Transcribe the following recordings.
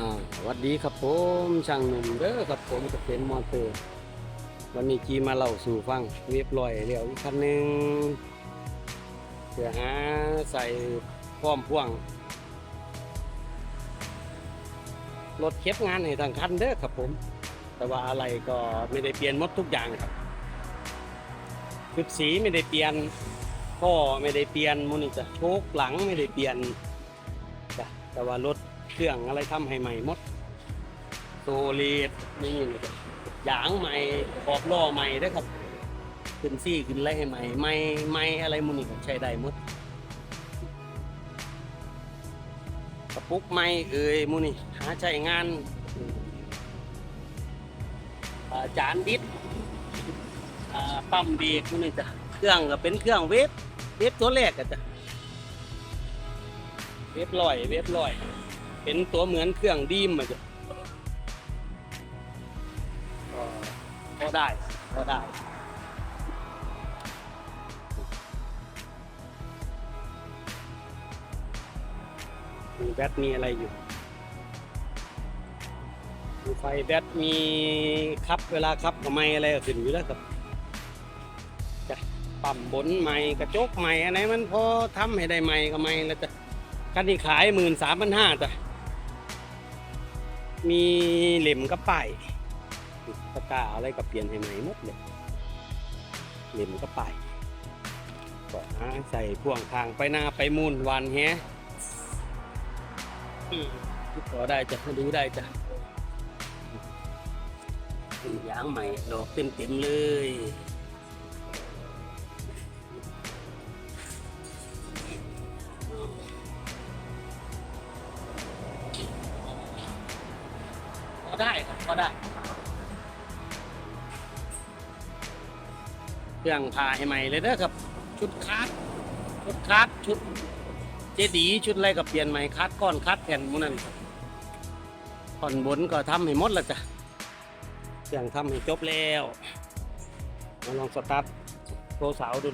อ่าสวัสดีครับผมช่างหนุ่มเด้อครับผมจะเป็นมอเตอร์ วันนี้จีมาเล่าสู่ฟังเรียบร้อยแล้วอีกคันหนึ่งเพื่อหาใส่พร้อมพ่วง รถเก็บงานให้ทางคันเด้อครับผม แต่ว่าอะไรก็ไม่ได้เปลี่ยนหมดทุกอย่างครับชุดสีไม่ได้เปลี่ยนท่อไม่ได้เปลี่ยนมูนี่จะโชคหลังไม่ได้เปลี่ยนแต่ว่ารถ เครื่องอะไรทำให้ใหม่หมดโซลีดนี่นี่ยางใหม่ขอบล้อใหม่เด้ครับขึ้นซี่ขึ้นไรให้ใหม่ไม่ไม่อะไรมูนี่ก็ใช้ได้หมดกระปุกไม่เอ่ยมูนี่หาใช้งานาจานดิสปั๊มเบรกพวกนี่จ้ะเครื่องก็เป็นเครื่องเวฟเวฟตัวแรกอะจ้ะเวฟลอยเวฟลอย เป็นตัวเหมือนเครื่องดีมอะจ้ะก็พอได้พอได้ มีแบตมีอะไรอยู่ มีไฟแบตมีคับเวลาคับกับไม้อะไรก็ขึ้นอยู่แล้วครับจะปั๊มบนไม้กระจกไม้อะไรมันพอทำให้ได้ไม้กับไม้แล้วจ้ะคันที่ขายหมื่นสามพันห้าจ้ะ มีเหล่มกับป้ายตะกร้าอะไรก็เปลี่ยนให้ใหม่หมดเลยเหล่มกับป้ายก็หาใส่พ่วงทางไปหน้าไปมูลวันแฮะอืมก็ได้จ้ะดูได้จ้ะยางใหม่ดอกเต็มเต็มๆเลย ก็ได้ เครื่องพาให้ใหม่เลยนะครับ ชุดคัดชุดคัดชุดเจดีชุดอะไรก็เปลี่ยนใหม่คัดก้อนคัดแผ่นมูนั่นครับท่อนบนก็ทำให้หมดแล้วจ้ะเครื่องทำให้จบแล้วมาลองสตาร์ทโทรสาวดู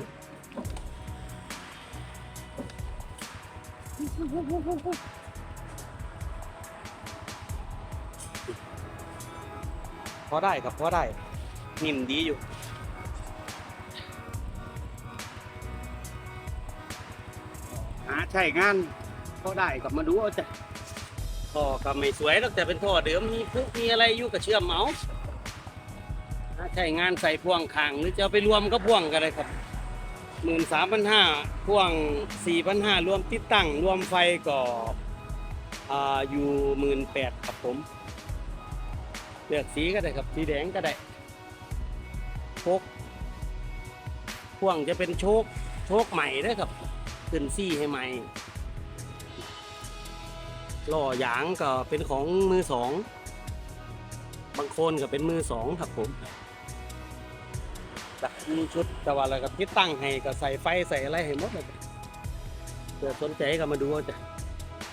อได้ครับพอได้นิ่มดีอยู่ หาใช้งานพอได้กับมาดูเอาจ้ะท่อก็ไม่สวยหรอกแต่เป็นท่อเดิมมีพุมีอะไรอยู่กับเชื่อมเมาส์ถ้าใช้งานใส่พ่วงคางหรือจะเอาไปรวมก็พ่วงกันเลยครับหมื่นสามพันห้าพ่วงสี่พันห้ารวมติดตั้งรวมไฟก็อ่าอยู่หมื่นแปดครับผม เลือกสีก็ได้ครับ สีแดงก็ได้โชคพ่วงจะเป็นโชคโชคใหม่เด้วยครับ ขึ้นซี่ให้ใหม่ล้อยางก็เป็นของมือสอง บางคนก็เป็นมือสองครับผมแต่มีชุดแต่ว่าอะไรก็ติดตั้งให้ก็ใส่ไฟใส่อะไรให้หมดเลยเกิดสนใจก็มาดูเอาจ้ะ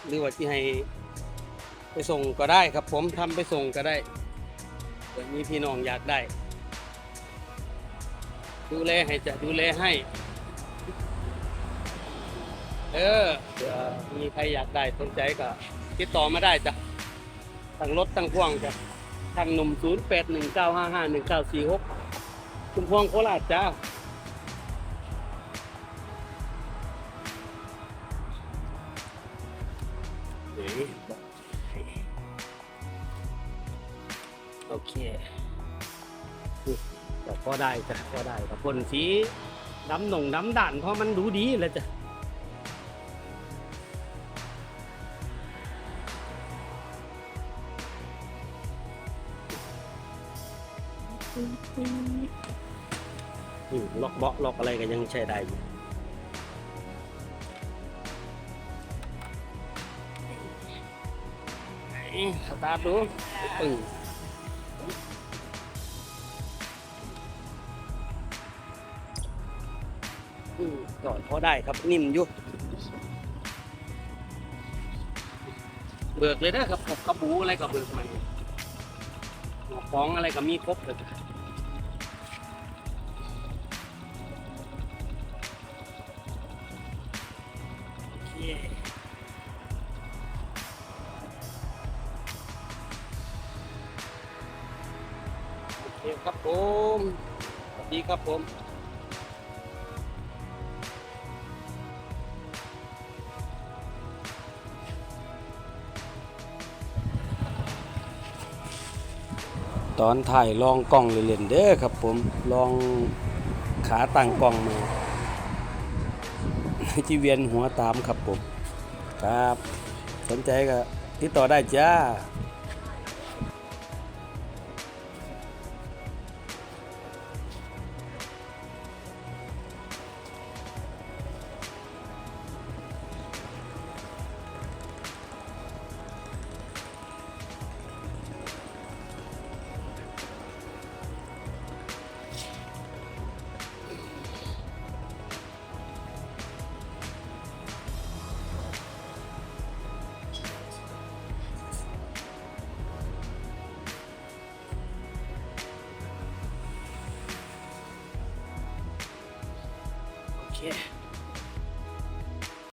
หรือว่าที่ให้ไปส่งก็ได้ครับผมทำไปส่งก็ได้ เกิดมีพี่น้องอยากได้ ดูแลให้จะดูแลให้ เออเดี๋ยวมีใครอยากได้สนใจก็ติดต่อมาได้จ้ะตั้งรถตั้งพ่วงจ้ะทางหนุ่ม 0 8 1 9 5 5 1 9 4 6 ชุมพวงโคราชจ้า โอเคแต่พอได้จ้ะพอได้กับพ่นสีดำหน่งดำด่านเพราะมันดูดีเลยจ้ะอืมล็อกเบาะล็อกอะไรก็ยังใช้ได้อยู่ไหนสตาร์ทดูปึ้ง จอดพอได้ครับนิ่มอยู่เบิกเลยนะครับกบกระปูอะไรกับเบิกมันของอะไรกับมีครบเลยโอเคครับผม สวัสดีครับผม ตอนถ่ายลองกล้องเล่นๆเด้อครับผมลองขาตั้งกล้องมาจีเวียนหัวตามครับผม ครับ สนใจก็ติดต่อได้จ้า โอเค